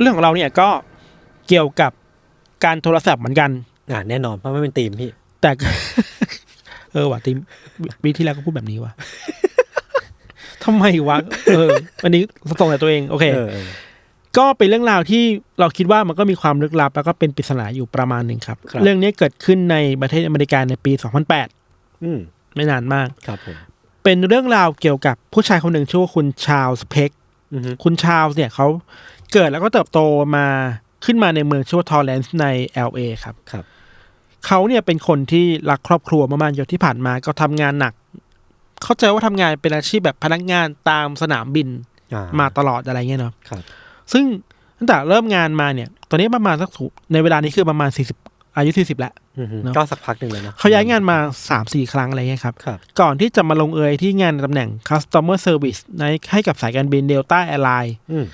เรื่องของเราเนี่ยก็เกี่ยวกับการโทรศัพท์เหมือนกัน อ่าแน่นอนเพราะไม่เป็นทีมพี่ แต่ เออว่ะทีมวีที่แล้วก็พูดแบบนี้ว่ะทำไมวะเอออันนี้ส่งแต่ตัวเองโอเค เออเออ ก็เป็นเรื่องราวที่เราคิดว่ามันก็มีความลึกลับ แล้วก็เป็นปริศนาอยู่ประมาณหนึ่งครับ ครับ เรื่องนี้เกิดขึ้นในประเทศอเมริกาในปี 2008 อืมไม่นานมาก ครับผมเป็นเรื่องราวเกี่ยวกับผู้ชายคนหนึ่งชื่อว่าคุณชาลส์เพ็ก อือฮึ คุณชาลส์เนี่ยเขา เกิดแล้วก็เติบโตมาขึ้นมาในเมืองชื่อว่าทอร์เรนซ์ใน LA ครับครับ เขาเนี่ยเป็นคนที่รักครอบครัวมากๆอยู่ที่ผ่านมาก็ทำงานหนัก เข้าใจว่าทำงานเป็นอาชีพแบบพนักงานตามสนามบินอ่มาตลอดอะไรเงี้ยเนาะครับ ซึ่งตั้งแต่เริ่มงานมาเนี่ย ตอนนี้ประมาณสักถูในเวลานี้คือประมาณสี่สิบอายุสี่สิบแล้วอือฮึเนอะก็สักพักหนึ่งเลยเนาะเขาย้ายงานมาสามสี่ครั้งอะไรเงี้ยครับครับก่อนที่จะมาลงเอยที่งานในตำแหน่ง customer service ในให้กับสายการบินเดลต้าแอร์ไลน์อืม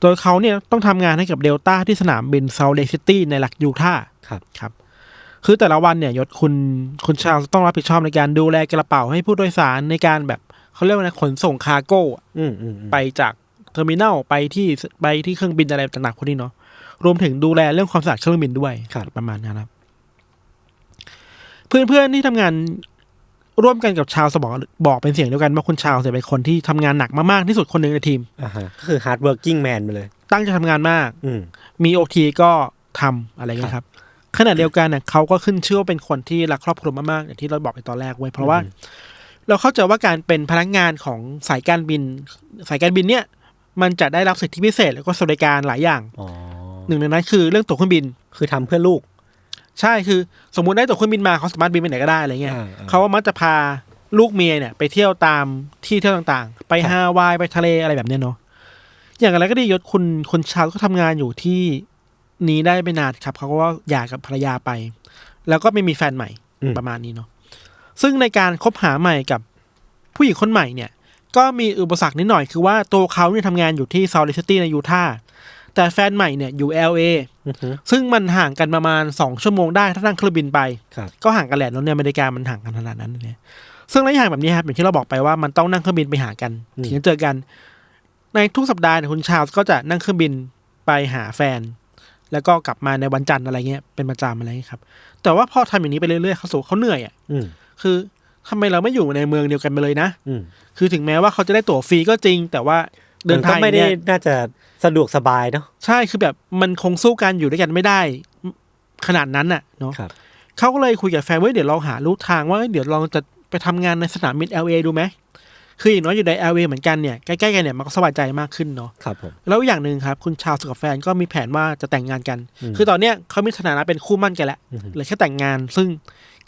โดยเขาเนี่ยต้องทำงานให้กับเดลต้าที่สนามบินเซาเลซิตี้ในหลักยูทาห์ครับครับคือแต่ละวันเนี่ยยศคุณคุณชาวต้องรับผิดชอบในการดูแลกระเป๋าให้ผู้โดยสารในการแบบเขาเรียกว่าอะไรขนส่งคาร์โก้อะอืมอืมอืมไปจากเทอร์มินัลไปที่ไปที่เครื่องบินอะไรต่างๆพวกนี้เนาะรวมถึงดูแลเรื่องความสะอาดเครื่องบินด้วยประมาณนั้นครับ เพื่อนๆที่ทำงาน ร่วมกันกับชาวสบอกบอกเป็นเสียงเดียวกันว่าคุณชาวเนี่ยเป็นคนที่ทำงานหนักมากๆที่สุดคนหนึ่งในทีมอ่าฮะก็คือ hard working man ไปเลย ตั้งใจทำงานมาก อืมมีโอทีก็ทำอะไรเงี้ยครับขณะเดียวกันเนี่ยเขาก็ขึ้นชื่อว่าเป็นคนที่รักครอบครัวมากๆอย่างที่เราบอกไปตอนแรกไว้ยเพราะว่า เราเข้าใจว่าการเป็นพนักงานของสายการบิน สายการบินเนี่ย มันจะได้รับสิทธิพิเศษแล้วก็สวัสดิการหลายอย่างอ๋อหนึ่งในนั้นคือเรื่องตั๋วเครื่องบิน คือทำเพื่อลูก ใช่คือสมมุติได้ตั๋วเครื่องบินมาเขาสามารถบินไปไหนก็ได้อะไรเงี้ยอ่าอ่าเขาก็มักจะพาลูกเมียเนี่ยไปเที่ยวตามที่เที่ยวต่างๆ ไปครับฮาวายไปทะเลอะไรแบบเนี้ยเนาะอย่างไรก็ดียศคุณคุณชาวก็ทำงานอยู่ที่นี้ได้ไม่นานครับเขาก็ว่าหย่ากับภรรยาไป แล้วก็ไม่มีแฟนใหม่อืมประมาณนี้เนาะซึ่งในการคบหาใหม่กับผู้หญิงคนใหม่เนี่ย ก็มีอุปสรรคนิดหน่อยคือว่าตัวเขาเนี่ยทำงานอยู่ที่ซาวลิซิตี้ในยูทาห์ แต่แฟนใหม่เนี่ยอยู่ LA อือฮึซึ่งมันห่างกันประมาณสองชั่วโมงได้ถ้านั่งเครื่องบินไปครับก็ห่างกันแหละแล้วในอเมริกามันห่างกันขนาดนั้นเลยซึ่งระยะห่างแบบนี้ครับอย่างที่เราบอกไปว่ามันต้องนั่งเครื่องบินไปหากันถึงจะเจอกัน ในทุกสัปดาห์เนี่ยคุณชาลส์ก็จะนั่งเครื่องบินไปหาแฟน แล้วก็กลับมาในวันจันทร์อะไรเงี้ยเป็นประจำอะไรเงี้ยครับ แต่ว่าพอทำอย่างนี้ไปเรื่อยๆเขาสูเขาเหนื่อยอะอืมคือทำไมเราไม่อยู่ในเมืองเดียวกันไปเลยนะอืมคือถึงแม้ว่าเขาจะได้ตั๋วฟรีก็จริง แต่ว่าเดินมัทางก็ไม่ได้เนี่ยน่าจะ สะดวกสบายเนาะใช่คือแบบมันคงสู้กันอยู่ด้วยกันไม่ได้ ขนาดนั้นน่ะเนาะครับเขาก็เลยคุยกับแฟนว่าเดี๋ยวเราหารูทางว่าเอ้ยเดี๋ยวเราจะไปทำงานในสนามบิน LA ดูไหมคืออย่างน้อยอยู่ใน LA เหมือนกันเนี่ยใกล้ๆกันเนี่ยมันก็สบายใจมากขึ้นเนาะครับผมแล้วอย่างหนึ่งครับ คุณชาวสุกับแฟนก็มีแผนว่าจะแต่งงานกันอืมคือตอนเนี้ยเขามีสถานะเป็นคู่มั่นกันแล้วอือฮึเหลือแค่แต่งงาน ซึ่ง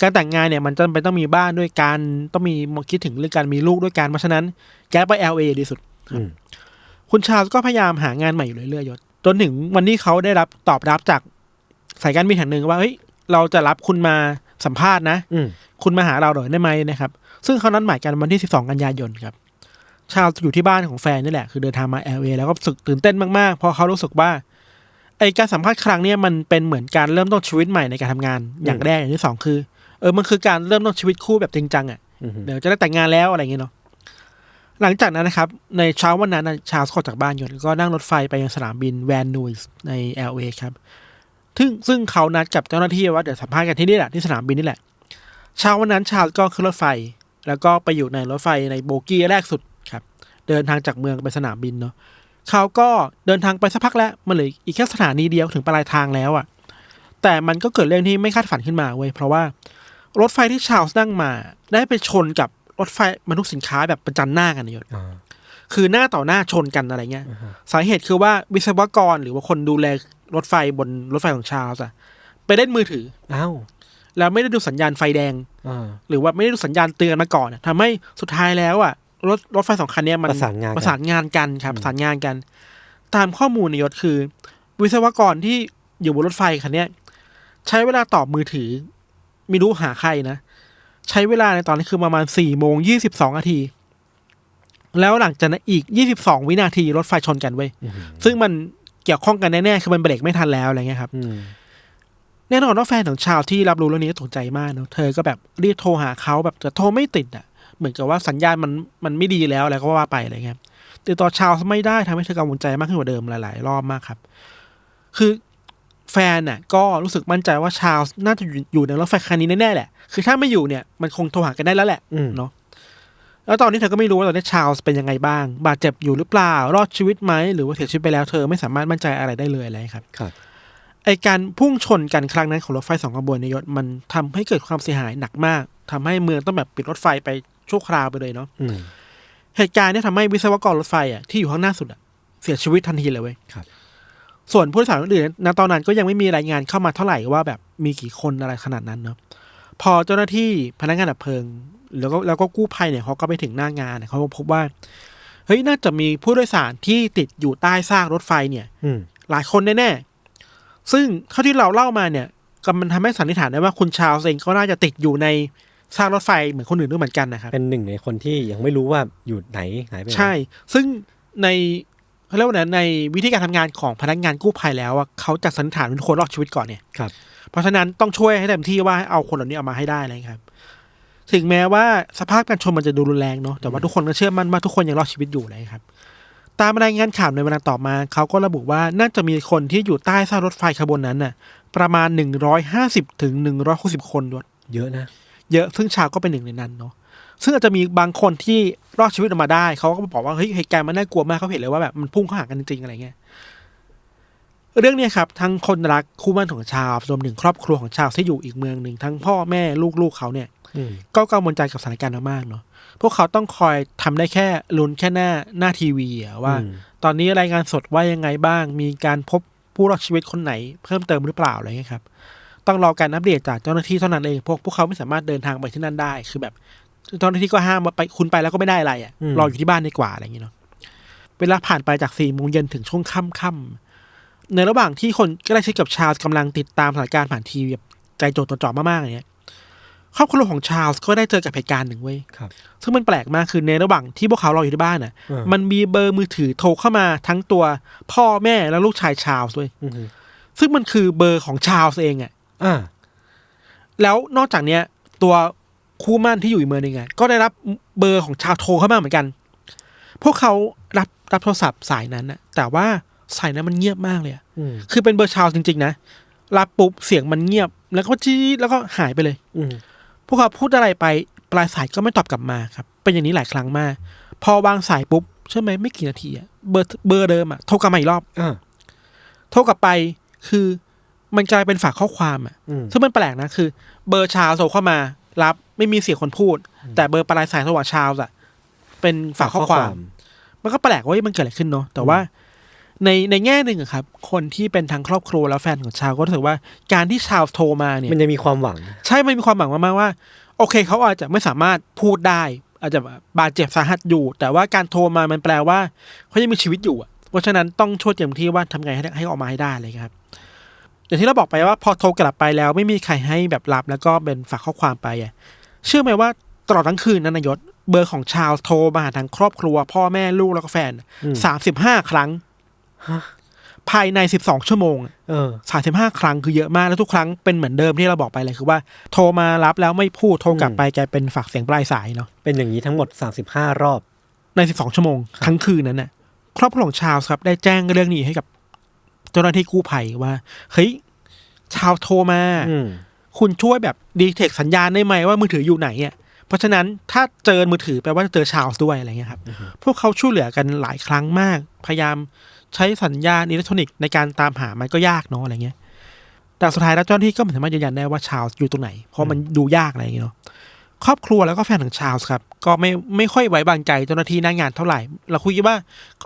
การแต่งงานเนี่ยมันจำเป็นต้องมีบ้านด้วยกันต้องมีมองคิดถึงเรื่องการมีลูกด้วยกันเพราะฉะนั้นแกไป LA ดีสุดอืม คุณชาลส์ก็พยายามหางานใหม่อยู่เรื่อยๆยศจนถึงวันที่เขาได้รับตอบรับจากสายการบินแห่งหนึ่งว่าเฮ้ยเราจะรับคุณมาสัมภาษณ์นะอืมคุณมาหาเราหน่อยได้ไหมนะครับ ซึ่งเขานัดหมายกันวันที่ 12 กันยายนครับ ชาลส์อยู่ที่บ้านของแฟนนี่แหละ คือเดินทางมา LA แล้วก็รู้สึกตื่นเต้นมากๆเพราะเขารู้สึกว่าไอการสัมภาษณ์ครั้งเนี้ยมันเป็นเหมือนการเริ่มต้นชีวิตใหม่ในการทำงานอย่างแรกอย่างที่สองคือ เออมันคือการเริ่มต้นชีวิตคู่แบบจริงจังอะอืมเดี๋ยวจะได้แต่งงานแล้วอะไรอย่างเงี้ยเนาะ หลังจากนั้นนะครับ ในเช้าวันนั้นชาลส์ออกจากบ้านอยู่แล้วก็นั่งรถไฟไปยังสนามบินแวนนูสใน LA ครับซึ่งซึ่งเขานัดกับเจ้าหน้าที่ว่าเดี๋ยวสัมภาษณ์กันที่นี่แหละที่สนามบินนี่แหละ เช้าวันนั้นชาลส์ก็ขึ้นรถไฟ แล้วก็ไปอยู่ในรถไฟในโบกี้แรกสุดครับ เดินทางจากเมืองไปสนามบินเนาะเขาก็เดินทางไปสักพักแล้วมันเหลืออีกแค่สถานีเดียวถึงปลายทางแล้วอะ่ะ แต่มันก็เกิดเรื่องที่ไม่คาดฝันขึ้นมาเว้ยเพราะว่ารถไฟที่ชาลส์นั่งมา ได้ไปชนกับ รถไฟบรรทุกสินค้าแบบประจันหน้ากันเนี่ยอ่าคือหน้าต่อหน้าชนกันอะไรเงี้ยอ่าฮะสาเหตุคือว่าวิศวกรหรือว่าคนดูแลรถไฟบนรถไฟของชาลส์อะไปเล่นมือถืออ้าวแล้วไม่ได้ดูสัญญาณไฟแดงอ่าหรือว่าไม่ได้ดูสัญญาณเตือนมาก่อนอะทำให้สุดท้ายแล้วอะรถรถไฟสองคันเนี้ยมันประสานงานกันประสานงานกันครับอืมประสานงานกัน ตามข้อมูลในยศคือ วิศวกรที่อยู่บนรถไฟคันเนี้ยใช้เวลาตอบมือถือ ไม่รู้หาใครนะ ใช้เวลาในตอนนี้คือประมาณสี่โมงยี่สิบสองนาที แล้วหลังจากนั้นอีกยี่สิบสองวินาทีรถไฟชนกันเว้ยอืมซึ่งมันเกี่ยวข้องกันแน่ๆ คือมันเบรกไม่ทันแล้วอะไรเงี้ยครับอืมแน่นอนว่าแฟนของชาวที่รับรู้เรื่องนี้ก็ตกใจมากเนอะเธอก็แบบรีบโทรหาเขาแบบแต่โทรไม่ติดอะ เหมือนกับว่าสัญญาณมันมันไม่ดีแล้วอะไรก็ว่าไปอะไรเงี้ยติดต่อชาวไม่ได้ทำให้เธอกังวลใจมากขึ้นกว่าเดิมหลาย ๆ รอบมากครับ คือ แฟนน่ะก็รู้สึกมั่นใจว่าชาลส์น่าจะอยู่อยู่ในรถไฟคันนี้แน่ๆแหละ คือถ้าไม่อยู่เนี่ยมันคงโทรหากันได้แล้วแหละอืมเนาะแล้วตอนนี้เธอก็ไม่รู้ว่าตอนนี้ชาลส์เป็นยังไงบ้าง บาดเจ็บอยู่หรือเปล่า รอดชีวิตไหมหรือว่าเสียชีวิตไปแล้วเธอไม่สามารถมั่นใจอะไรได้เลยอะไรครับครับไอการพุ่งชนกันครั้งนั้นของรถไฟสองขบวนในยยศมันทำให้เกิดความเสียหายหนักมากทำให้เมืองต้องแบบปิดรถไฟไปชั่วคราวไปเลยเนาะอืมเหตุการณ์เนี้ทำให้วิศวกรรถไฟอะที่อยู่ข้างหน้าสุดอะเสียชีวิตทันทีเลยเว้ยครับ ส่วนผู้โดยสารอื่นๆณตอนนั้นก็ยังไม่มีรายงานเข้ามาเท่าไหร่ว่าแบบมีกี่คนอะไรขนาดนั้นเนาะพอเจ้าหน้าที่พนักงานดับเพลิง แล้วก็แล้วก็กู้ภัยเนี่ยเขาก็ไปถึงหน้างานเนี่ยเขาก็พบว่าเฮ้ยน่าจะมีผู้โดยสารที่ติดอยู่ใต้ซากรถไฟเนี่ยอืมหลายคนแน่ๆซึ่งเท่าที่เราเล่ามาเนี่ยก็มันทำให้สันนิษฐานได้ว่าคุณชาวเองก็น่าจะติดอยู่ในซากรถไฟเหมือนคนอื่นด้วยเหมือนกันนะครับเป็นหนึ่งในคนที่ยังไม่รู้ว่าอยู่ไหนหายไปไหนใช่ ซึ่งใน เขาเรียกว่าไงในวิธีการทำงานของพนักงานกู้ภัยแล้วอะเขาจะสันนิษฐานว่าทุกคนรอดชีวิตก่อนเนี่ยครับ เพราะฉะนั้นต้องช่วยให้เต็มที่ว่าให้เอาคนเหล่านี้ออกมาให้ได้เลยครับ ถึงแม้ว่าสภาพการชนมันจะดูรุนแรงเนาะแต่ว่าทุกคนก็เชื่อมั่นว่าทุกคนยังรอดชีวิตอยู่เลยครับ ตามรายงานข่าวในเวลาต่อมาเขาก็ระบุว่าน่าจะมีคนที่อยู่ใต้ซากรถไฟขบวนนั้นน่ะ ประมาณหนึ่งร้อยห้าสิบถึงหนึ่งร้อยหกสิบคนด้วยเยอะนะเยอะซึ่งชาวก็เป็นหนึ่งในนั้นเนาะ ซึ่งอาจจะมีบางคนที่รอดชีวิตออกมาได้เขาก็บอกว่าเฮ้ยเหตุการณ์มันน่ากลัวมากเขาเห็นเลยว่าแบบมันพุ่งเข้าหากันจริงๆอะไรเงี้ยเรื่องเนี้ยครับทั้งคนรักคู่มั่นของชาวรวมถึงครอบครัวของชาวที่อยู่อีกเมืองหนึ่งทั้งพ่อแม่ลูกๆเขาเนี่ยอืมก็กังวลใจกับสถานการณ์มากๆเนาะพวกเขาต้องคอยทำได้แค่ลุ้นแค่หน้าหน้าทีวีอะว่าอืมตอนนี้รายงานสดว่ายังไงบ้าง มีการพบผู้รอดชีวิตคนไหน เพิ่มเติมหรือเปล่าอะไรเงี้ยครับ ต้องรอการอัปเดตจากเจ้าหน้าที่เท่านั้นเองพวกพวกเขาไม่สามารถเดินทางไปที่นั่นได้ คือแบบ เจ้าหน้าที่ก็ห้ามว่าไปคุณไปแล้วก็ไม่ได้อะไรอะ่ะรออยู่ที่บ้านดีกว่าอะไรอย่างเงี้ยเนาะเวลาผ่านไปจากสี่โมงเย็นถึงช่วงค่ำค่ำๆในระหว่างที่คนใกล้ชิดกับชาร์ลส์กำลังติดตามสถานการณ์ผ่านทีวีแบบใจจดจ่อมากๆอย่างเงี้ยครอบครัวของชาร์ลส์ก็ได้เจอกับเหตุการณ์หนึ่งเว้ยครับซึ่งมันแปลกมากคือในระหว่างที่พวกเขารออยู่ที่บ้านน่ะอ่ามันมีเบอร์มือถือโทรเข้ามาทั้งตัวพ่อแม่และลูกชายชาร์ลส์ด้วยอืมซึ่งมันคือเบอร์ของชาร์ลส์เองอะอ่าแล้วนอกจากเนี้ย ตัว คู่หมั่นที่อยู่อีกเมืองหนึงอะก็ได้รับเบอร์ของชาร์ลส์โทรเข้ามาเหมือนกัน พวกเขารับรับโทรศัพท์สายนั้นนะแต่ว่าสายนั้นมันเงียบมากเลยอะอืมคือเป็นเบอร์ชาร์ลส์จริง ๆ นะ รับปุ๊บเสียงมันเงียบ แล้วก็จี้แล้วก็หายไปเลย อืมพวกเขาพูดอะไรไปปลายสายก็ไม่ตอบกลับมาครับ เป็นอย่างนี้หลายครั้งมาก พอวางสายปุ๊บเชื่อไหมไม่กี่นาทีอะเบอร์เบอร์เดิมอะโทรกลับมาอีกรอบอ่าโทรกลับไปคือมันกลายเป็นฝากข้อความอะอืมซึ่งมันแปลกนะคือ เบอร์ชาวโทรเข้ามา รับ ไม่มีเสียงคนพูด แต่เบอร์ปลายสายระหว่างชาวอะเป็นฝากข้อความ มันก็แปลกว่ามันเกิดอะไรขึ้นเนาะแต่ว่าในในแง่หนึ่งอะครับ คนที่เป็นทางครอบครัวและแฟนของชาวก็รู้สึกว่าการที่ชาวโทรมาเนี่ยมันจะมีความหวัง ใช่มันมีความหวังมากๆว่า โอเคเขาอาจจะไม่สามารถพูดได้ อาจจะบาดเจ็บสาหัสอยู่ แต่ว่าการโทรมามันแปลว่าเขายังมีชีวิตอยู่อะเพราะฉะนั้นต้องช่วยเต็มที่ว่าทำไงให้ให้ออกมาให้ได้เลยครับอย่างที่เราบอกไปว่าพอโทรกลับไปแล้วไม่มีใครให้แบบรับแล้วก็เป็นฝากข้อความไปอะ เชื่อไหมว่าตลอดทั้งคืนนั้นนายศเบอร์ของชาวโทรมาหาทางครอบครัว พ่อแม่ลูกแล้วก็แฟนอืมสามสิบห้าครั้งฮะภายในสิบสองชั่วโมงอะเออสามสิบห้าครั้งคือเยอะมากแล้วทุกครั้งเป็นเหมือนเดิมที่เราบอกไปเลยคือว่า โทรมารับแล้วไม่พูดโทรกลับไปแกลายเป็นฝากเสียงปลายสายเนาะเป็นอย่างนี้ทั้งหมดสามสิบห้ารอบ ในสิบสองชั่วโมงครับทั้งคืนนั้นน่ะ ครอบครัวของชาวส์ครับ ได้แจ้งเรื่องนี้ให้กับ เจ้าหน้าที่กู้ภัยว่าเฮ้ยชาวโทรมาอืม คุณช่วยแบบดีเทคสัญญาณได้ไหมว่ามือถืออยู่ไหนอะเพราะฉะนั้นถ้าเจอมือถือแปลว่าจะเจอชาวส์ด้วยอะไรเงี้ยครับ พวกเขาช่วยเหลือกันหลายครั้งมาก พยายามใช้สัญญาณอิเล็กทรอนิกส์ในการตามหามันก็ยากเนาะอะไรเงี้ย แต่สุดท้ายแล้วเจ้าหน้าที่ก็ไม่สามารถยืนยันได้ว่าชาวส์อยู่ตรงไหน เพราะมันดูยากอะไรอย่างเงี้ยเนาะ ครอบครัวแล้วก็แฟนของชาวส์ครับ ก็ไม่ไม่ค่อยไว้วางใจเจ้าหน้าที่หน้างานเท่าไหร่ เราคุยกันว่า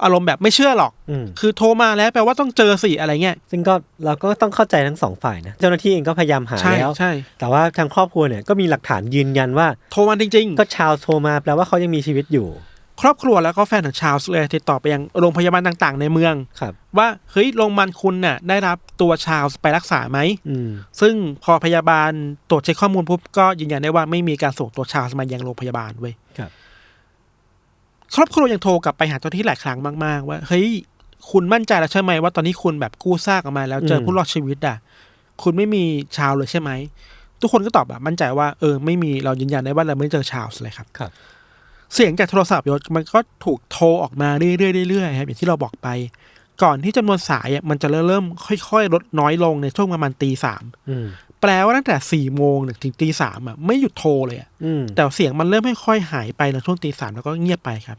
อารมณ์แบบไม่เชื่อหรอกอืมคือโทรมาแล้วแปลว่าต้องเจอสิอะไรเงี้ย ซึ่งก็เราก็ต้องเข้าใจทั้งสองฝ่ายนะ เจ้าหน้าที่เองก็พยายามหาใช่แล้วใช่แต่ว่าทางครอบครัวเนี่ยก็มีหลักฐานยืนยันว่า โทรมาจริง ๆ ก็ชาวโทรมาแปลว่าเขายังมีชีวิตอยู่ ครอบครัวแล้วก็แฟนของชาวส์เลยติดต่อไปยังโรงพยาบาลต่าง ๆ ในเมืองครับ ว่าเฮ้ยโรงพยาบาลคุณน่ะ ได้รับตัวชาวส์ไปรักษาไหมอืมซึ่งพอพยาบาลตรวจเช็คข้อมูลปุ๊บก็ยืนยันได้ว่าไม่มีการส่งตัวชาวส์มายังโรงพยาบาลเว้ยครับ ครอบครัวยังโทรกลับไปหาเจ้าหน้าที่หลายครั้งมากๆ ว่าเฮ้ยคุณมั่นใจแล้วใช่ไหมว่าตอนนี้คุณแบบกู้ซากออกมา แล้วเจอผู้รอดชีวิตอะ คุณไม่มีชาวเลยใช่ไหมทุกคนก็ตอบแบบมั่นใจว่าเออไม่มีเรายืนยันได้ว่าเราไม่เจอชาวส์เลยครับครับ เสียงจากโทรศัพท์ยศมันก็ถูกโทรออกมาเรื่อยๆเรื่อยๆครับอย่างที่เราบอกไป ก่อนที่จำนวนสายอะมันจะเริ่มค่อยๆ ลดน้อยลงในช่วงประมาณตีสามอืมแปลว่าตั้งแต่สี่โมงถึงตีสามอะไม่หยุดโทรเลยอะอืมแต่เสียงมันเริ่มค่อยๆหายไปในช่วงตีสามแล้วก็เงียบไปครับ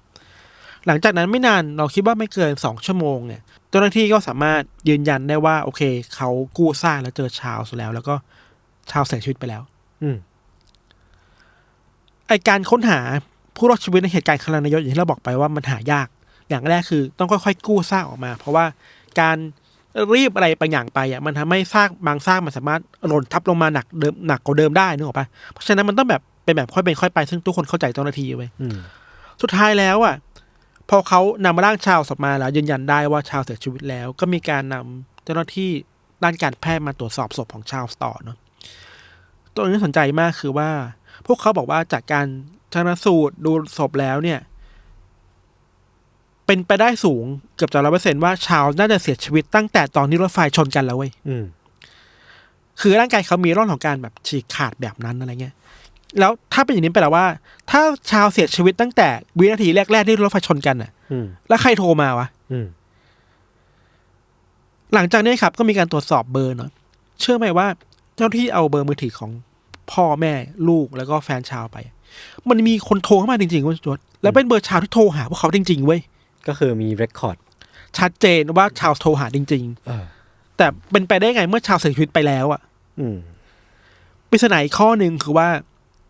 หลังจากนั้นไม่นานเราคิดว่าไม่เกินสองชั่วโมงเนี่ยเจ้าหน้าที่ก็สามารถยืนยันได้ว่า โอเค เขากู้ซากแล้วเจอชาวแล้ว แล้วก็ชาวเสียชีวิตไปแล้ว อืมไอการค้นหา ผู้รอดชีวิตในเหตุการณ์ครั้งนั้นอย่างที่เราบอกไปว่ามันหายาก อย่างแรกคือต้องค่อยๆกู้ซากออกมา เพราะว่าการรีบอะไรบางอย่างไปอะมันทำให้ซากบางซากมันสามารถหล่นทับลงมาหนักเดิมหนักกว่าเดิมได้นึกออกปะเพราะฉะนั้นมันต้องแบบเป็นแบบค่อยเป็นค่อยไป ซึ่งทุกคนเข้าใจเจ้าหน้าที่ไว้ยอืมสุดท้ายแล้วอะพอเขานำร่างชาวออกมาแล้วยืนยันได้ว่าชาวเสียชีวิตแล้ว ก็มีการนำเจ้าหน้าที่ด้านการแพทย์มาตรวจสอบศพของชาวต่อเนาะตัวนี้สนใจมากคือว่า พวกเขาบอกว่าจากการ ชนสูตรดูศพแล้วเนี่ย เป็นไปได้สูงเกือบจะร้อยเปอร์เซ็นว่าชาวน่าจะเสียชีวิตตั้งแต่ตอนที่รถไฟชนกันแล้วเว้ยอืมคือร่างกายเขามีร่องของการแบบฉีกขาดแบบนั้นอะไรเงี้ย แล้วถ้าเป็นอย่างนี้แปลว่า ถ้าชาวเสียชีวิตตั้งแต่วินาทีแรกๆที่รถไฟชนกันน่ะอืมแล้วใครโทรมาวะอืมหลังจากนี้ครับ ก็มีการตรวจสอบเบอร์เนาะเชื่อไหมว่า เจ้าที่เอาเบอร์มือถือของพ่อแม่ลูกแล้วก็แฟนชาวไป มันมีคนโทรเข้ามาจริงๆเว้ยจวดแล้วเป็นเบอร์ชาวที่โทรหาพวกเขาจริงๆเว้ยก็คือมีเรคคอร์ดชัดเจนว่าชาวโทรหาจริง เออ ๆ แต่เป็นไปได้ไงเมื่อชาวเสียชีวิตไปแล้วอะอืม ปริศนาอีกข้อหนึ่งคือว่า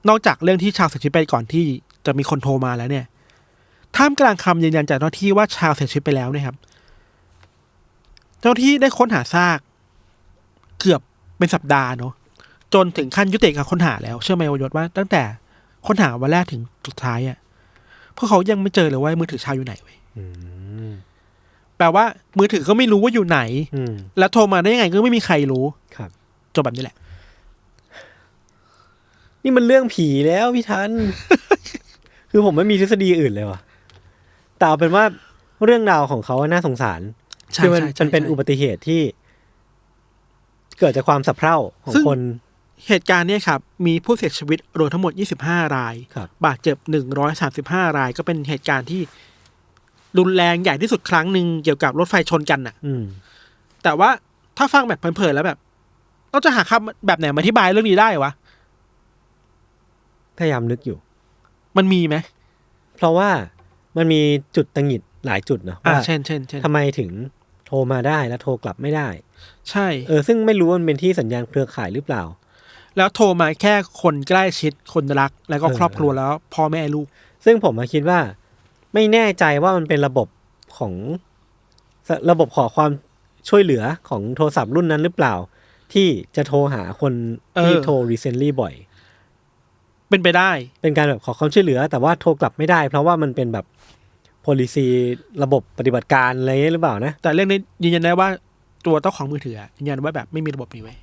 นอกจากเรื่องที่ชาวเสียชีวิตไปก่อนที่จะมีคนโทรมาแล้วเนี่ยท่ามกลางคำยืนยันจากเจ้าหน้าที่ว่าชาวเสียชีวิตไปแล้วเนี่ยครับ เจ้าหน้าที่ได้ค้นหาซาก เกือบเป็นสัปดาห์เนาะจนถึงขั้นยุติการค้นหาแล้ว เชื่อไหมวายศว่าตั้งแต่ ค้นหาวันแรกถึงสุดท้ายอะ่ะพวกเขายังไม่เจอเลยว่ามือถือชาวอยู่ไหนเว้ยอืมแปลว่า มือถือก็ไม่รู้ว่าอยู่ไหนอืมแล้วโทรมาได้ยังไงก็ไม่มีใครรู้ครับจบแบบนี้แหละ นี่มันเรื่องผีแล้วพี่ทัน คือผมไม่มีทฤษฎีอื่นเลยว่ะแต่เอาเป็นว่าเรื่องราวของเขาน่าสงสารใช่คือมันใช่ใช่มันเป็นใช่อุบัติเหตุที่ เกิดจากความสับเพร่าของซึ่งคน เหตุการณ์เนี่ยครับมีผู้เสียชีวิตรวมทั้งหมด 25 รายครับบาดเจ็บ 135 ราย ก็เป็นเหตุการณ์ที่รุนแรงใหญ่ที่สุดครั้งหนึ่งเกี่ยวกับรถไฟชนกันน่ะอืมแต่ว่าถ้าฟังแบบเพลินๆแล้วแบบเราจะหาคำแบบไหนมาอธิบายเรื่องนี้ได้วะพยายามนึกอยู่ มันมีไหม เพราะว่ามันมีจุดตังหงิดหลายจุดเนาะอ่าว่าเช่นเช่นเช่นทำไมถึงโทรมาได้แล้วโทรกลับไม่ได้ ใช่ เออซึ่งไม่รู้ว่ามันเป็นที่สัญญาณเครือข่ายหรือเปล่า แล้วโทรมาแค่คนใกล้ชิดคนรัก แล้วก็เออครอบครัวแล้วพ่อแม่ลูก ซึ่งผมมาคิดว่า ไม่แน่ใจว่ามันเป็นระบบของสระบบขอความช่วยเหลือของโทรศัพท์รุ่นนั้นหรือเปล่า ที่จะโทรหาคนที่เออโทร recently บ่อย เป็นไปได้ เป็นการแบบขอความช่วยเหลือ แต่ว่าโทรกลับไม่ได้ เพราะว่ามันเป็นแบบ policy ระบบปฏิบัติการอะไรอย่างเงี้ยหรือเปล่านะ แต่เรื่องนี้ยืนยันได้ว่าตัวเจ้าของมือถืออะยืนยันว่าแบบไม่มีระบบนี้ไว้ย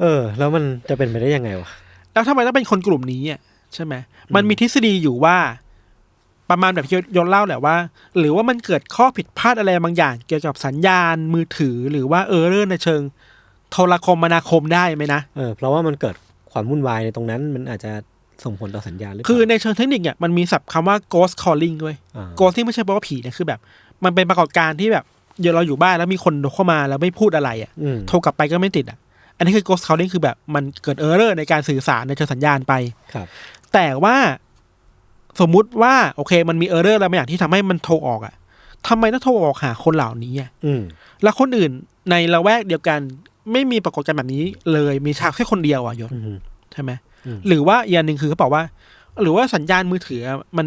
เออ แล้วมันจะเป็นไปได้ยังไงวะ แล้วทำไมต้องเป็นคนกลุ่มนี้อะใช่ไหมมันมีทฤษฎีอยู่ว่า ประมาณแบบที่ยนเล่าแหละว่า หรือว่ามันเกิดข้อผิดพลาดอะไรบางอย่าง เกี่ยวกับสัญญาณมือถือหรือว่าเออเรื่องในเชิง โทรคมนาคมได้ไหมนะเออเพราะว่ามันเกิดความวุ่นวายในตรงนั้น มันอาจจะส่งผลต่อสัญญาณหรือเปคือล่าในเชิงเทคนิคเนี่ยมันมีศัพท์คำว่า ghost calling ด้วยอ่า ghost ที่ไม่ใช่แปลว่าผีนะคือแบบ มันเป็นปรากฏการณ์ที่แบบเดี๋ยวเราอยู่บ้านแล้วมีคนโทรเข้ามาแล้วไม่พูดอะไรอะอืมโทรกลับไปก็ไม่ติดอะ อันนี้คือ ghost calling คือแบบมันเกิดเออร์เรอร์ในการสื่อสารในเชิงสัญญาณไปครับ แต่ว่าสมมุติว่าโอเค มันมีเออร์เรอร์อะไรบางอย่างที่ทำให้มันโทรออกอะ่ะทำไมต้องโทรออกหาคนเหล่านี้อะอืมแล้วคนอื่นในละแวกเดียวกัน ไม่มีปรากฏการณ์แบบนี้เลยมีชาวแค่คนเดียวอะยศอืมใช่ไหมอืมหรือว่าอีกอย่างหนึ่งคือเขาบอกว่า หรือว่าสัญญาณมือถืออะมัน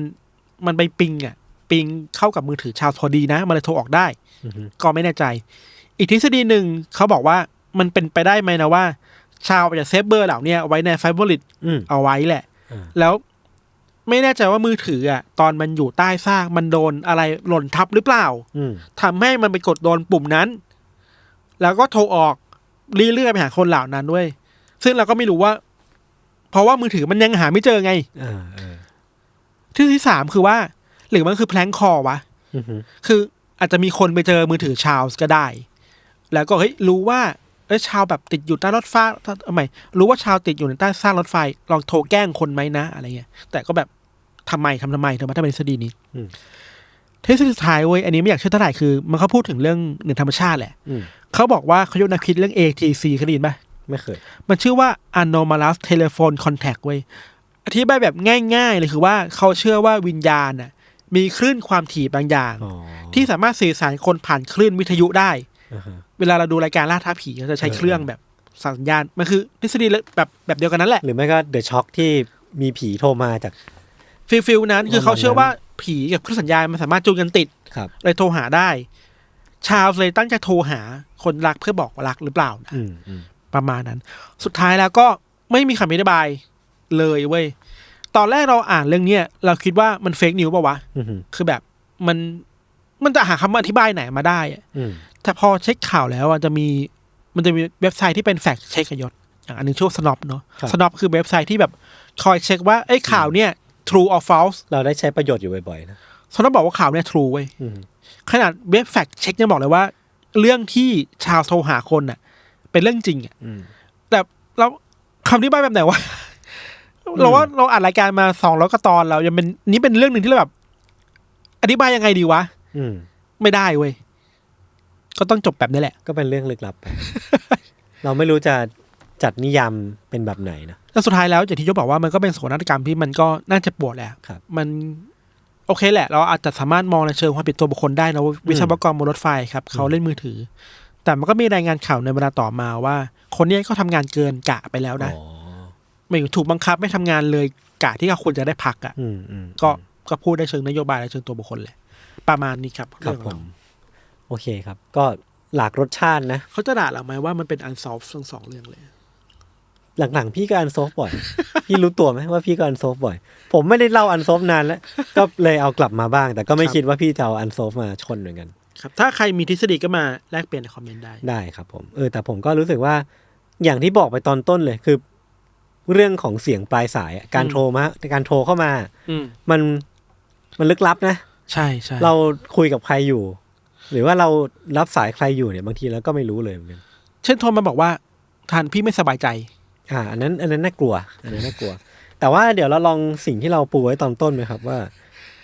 มันไปปิงอะ ปิงเข้ากับมือถือชาวโทรดีนะ มันเลยโทรออกได้อืมก็ไม่แน่ใจ อีกทฤษฎีหนึ่งเขาบอกว่า มันเป็นไปได้ไหมนะว่า ชาวจะเซฟเบอร์เหล่าเนี้ยไว้ในไฟบริตอืมเอาไว้แหละอ่าแล้วไม่แน่ใจว่ามือถืออะ ตอนมันอยู่ใต้ซากมันโดนอะไรหล่นทับหรือเปล่าอืมทำให้มันไปกดโดนปุ่มนั้น แล้วก็โทรออกเรื่อยๆไปหาคนเหล่านั้นด้วย ซึ่งเราก็ไม่รู้ว่า เพราะว่ามือถือมันยังหาไม่เจอไงอ่าอ่าที่ที่สามคือว่า หรือมันคือแพลงคอวะอืมคืออาจจะมีคนไปเจอมือถือชาวส์ก็ได้ แล้วก็เฮ้ยรู้ว่าเอ้ยชาวแบบติดอยู่ใต้รถไฟทำไมรู้ว่าชาวติดอยู่ในใต้ซากรถไฟลองโทรแกล้งคนไหมนะอะไรเงี้ยแต่ก็แบบทำไมทำทำไมทำไมถ้าเป็นทฤษฎีนี้ทฤษฎีสุดท้ายเว้ยอันนี้ไม่อยากเชื่อเท่าไหร่คือ มันเขาพูดถึงเรื่องเหนือธรรมชาติแหละเขาบอกว่าเขายกแนวคิดเรื่อง ATC เคยได้ยินปะไม่เคย มันชื่อว่า anomalous telephone contact เว้ยอธิบายแบบง่ายๆเลยคือว่าเขาเชื่อว่าวิญญาณน่ะมีคลื่นความถี่บางอย่าง ที่สามารถสื่อสารคนผ่านคลื่นวิทยุได้ เวลาเราดูรายการล่าท้าผีเราจะใช้เออเครื่องแบบสัญญาณ มันคือทฤษฎีแบบแบบเดียวกันนั่นแหละ หรือไม่ก็เดอะช็อคที่มีผีโทรมาจากฟิลฟิลนั้นคือเขาเชื่อประมาณนั้นว่าผีกับคลื่นสัญญาณมันสามารถจูงกันติดครับเลยโทรหาได้ ชาวเลยตั้งใจโทรหาคนรักเพื่อบอกว่ารักหรือเปล่านะอืมอืมประมาณนั้น สุดท้ายแล้วก็ไม่มีคำอธิบายเลยเว้ยตอนแรกเราอ่านเรื่องเนี้ยเราคิดว่ามันเฟกนิวป่าวะอืมคือแบบมันมันจะหาคำอธิบายไหนมาได้อะอืม แต่พอเช็คข่าวแล้วอะจะมีมันจะมีเว็บไซต์ที่เป็นแฟกเช็คยศอย่างอันหนึงชื่อสนอปเนาะสนอปคือเว็บไซต์ที่แบบคอยเช็คว่าไอ้ยข่าวเนี่ย true or false เราได้ใช้ประโยชน์อยู่บ่อยๆนะสนอปบอกว่าข่าวเนี่ย true เว้ยอืมขนาดเว็บแฟกเช็คยังบอกเลยว่า เรื่องที่ชาวโทรหาคนอะ เป็นเรื่องจริงอะอืมแต่เราคำอธิบายแบบไหนวะเราว่าเราอ่านรายการมาสองร้อยกว่าตอนเรายังเป็นนี่เป็นเรื่องหนึ่งที่เราแบบ อธิบายยังไงดีวะอืมไม่ได้เว้ย ก็ต้องจบแบบนี้แหละ ก็เป็นเรื่องลึกลับไปเราไม่รู้จะจัดนิยามเป็นแบบไหนนะแล้วสุดท้ายแล้วอย่างที่ยกบอกว่ามันก็เป็นโศกนาฏกรรมที่มันก็น่าจะปวดแหละครับ มันโอเคแหละ เราอาจจะสามารถมองในเชิงความผิดตัวบุคคลได้นะว่าวิศวกรบนรถไฟครับเขาเล่นมือถือ แต่มันก็มีรายงานข่าวในเวลาต่อมาว่า คนเนี้ยก็ทำงานเกินกะไปแล้วนะอ๋อไม่ถูกบังคับไม่ทำงานเลยกะที่เขาควรจะได้พักอะอืมอืมก็ก็พูดได้เชิงนโยบายและเชิงตัวบุคคลแหละ ประมาณนี้ครับครับเองผเราม โอเคครับ ก็หลากรสชาตินะ เขาจะด่าเราไหมว่ามันเป็นอันซอฟทั้งสองเรื่องเลย หลังๆพี่ก็อันโซฟบ่อย พี่รู้ตัวไหมว่าพี่ก็อันโซฟบ่อย ผมไม่ได้เล่าอันโซฟนานแล้ว ก็เลยเอากลับมาบ้าง แต่ก็ไม่ครับคิดว่าพี่จะเอาอันโซฟมาชนเหมือนกัน ครับ ถ้าใครมีทฤษฎีก็มาแลกเปลี่ยนในคอมเมนต์ได้ ได้ครับผม เออ แต่ผมก็รู้สึกว่า อย่างที่บอกไปตอนต้นเลยคือ เรื่องของเสียงปลายสายอะการอืมโทรมา การโทรเข้ามา อืมมัน มันลึกลับนะ ใช่ใช่เราคุยกับใครอยู่ หรือว่าเรารับสายใครอยู่เนี่ยบางทีเราก็ไม่รู้เลยเหมือนกันเช่นโทรมาบอกว่าทานพี่ไม่สบายใจ อ่า อันนั้น อันนั้นน่ากลัว อันนั้นน่ากลัว แต่ว่าเดี๋ยวเราลองสิ่งที่เราปูไว้ตอนต้นไหมครับว่า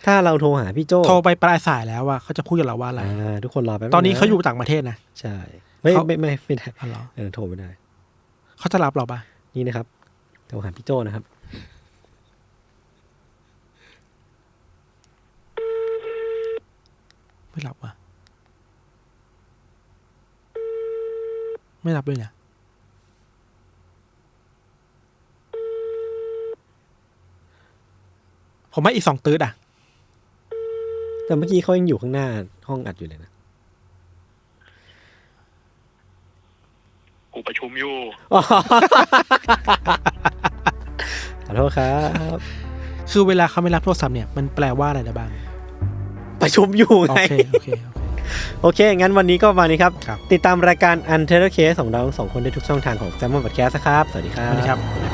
ถ้าเราโทรหาพี่โจโทรไปปลายสายแล้วว่าเขาจะพูดกับเราว่าอะไรอ่าทุกคนรอแป๊บงตอนนี้ะเขาอยู่ต่างประเทศนะ ใช่ไม่เขาไม่ไม่ไม่ได้อ๋อเหรอ เออโทรไม่ได้ เขาจะรับเราปะนี่นะครับโทรหาพี่โจนะครับ ไม่รับวะ ไม่รับด้วยเนี่ยผมให้อีกสองตื้ดอะ แต่เมื่อกี้เขายังอยู่ข้างหน้าห้องอัดอยู่เลยนะกูประชุมอยู่ ขอโทษครับ คือเวลาเขาไม่รับโทรศัพท์เนี่ย มันแปลว่าอะไรได้บ้าง ประชุมอยู่โอไง เค โอเคโอเค โอเค งั้นวันนี้ก็ประมาณนี้ครับ ครับ ติดตามรายการ u n t e r Case ของเราทั้งสองคนได้ทุกช่องทางของ s ซ m m o n Podcast นะครับ สวัสดีครัสบวัสดีครับ